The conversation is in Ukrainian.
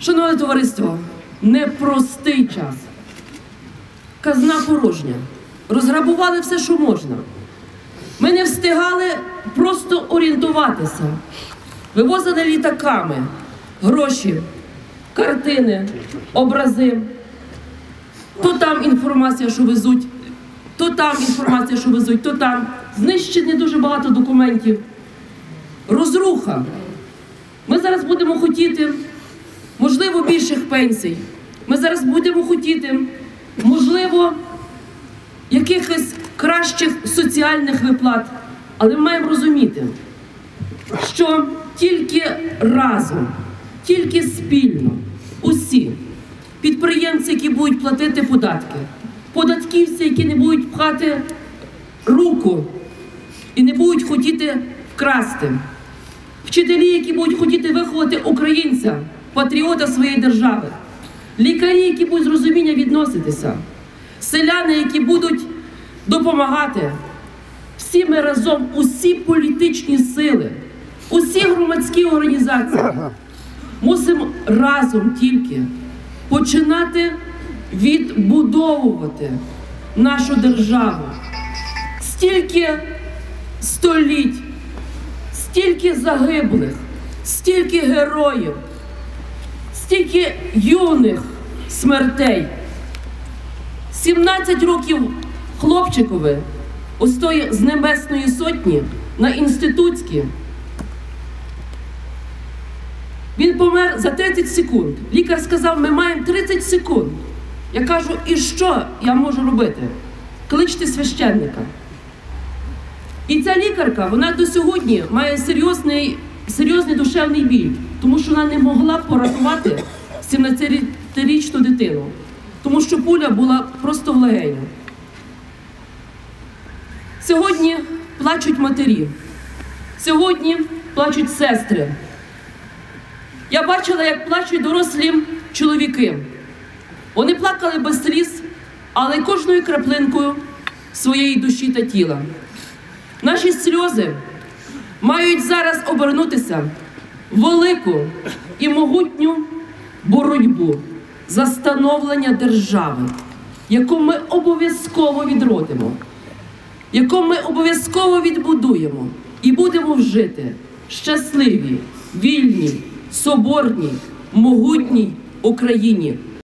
Шановне товариство, непростий час. Казна порожня. Розграбували все, що можна. Ми не встигали просто орієнтуватися. Вивозили літаками гроші, картини, образи. То там інформація, що везуть, то там інформація, що везуть, то там. Знищені дуже багато документів. Розруха. Ми зараз будемо хотіти, можливо, більших пенсій. Ми зараз будемо хотіти, можливо, якихось кращих соціальних виплат. Але ми маємо розуміти, що тільки разом, тільки спільно, усі підприємці, які будуть платити податки, податківці, які не будуть пхати руку і не будуть хотіти вкрасти, вчителі, які будуть хотіти виховати українця, патріота своєї держави, лікарі, які будуть з розуміння відноситися, селяни, які будуть допомагати. Всі ми разом, усі політичні сили, усі громадські організації мусимо разом тільки починати відбудовувати нашу державу. Стільки століть, стільки загиблих, стільки героїв, стільки юних смертей. 17 років хлопчикові ось тої з Небесної сотні на інститутській. Він помер за 30 секунд. Лікар сказав, ми маємо 30 секунд. Я кажу, і що я можу робити? Кличте священника. І ця лікарка, вона до сьогодні має серйозний, серйозний душевний біль, тому що вона не могла порятувати 17-річну дитину, тому що пуля була просто в легеню. Сьогодні плачуть матері, сьогодні плачуть сестри. Я бачила, як плачуть дорослі чоловіки. Вони плакали без сліз, але кожною краплинкою своєї душі та тіла. Наші сльози мають зараз обернутися велику і могутню боротьбу за становлення держави, яку ми обов'язково відродимо, яку ми обов'язково відбудуємо і будемо жити щасливі, вільній, соборній, могутній Україні.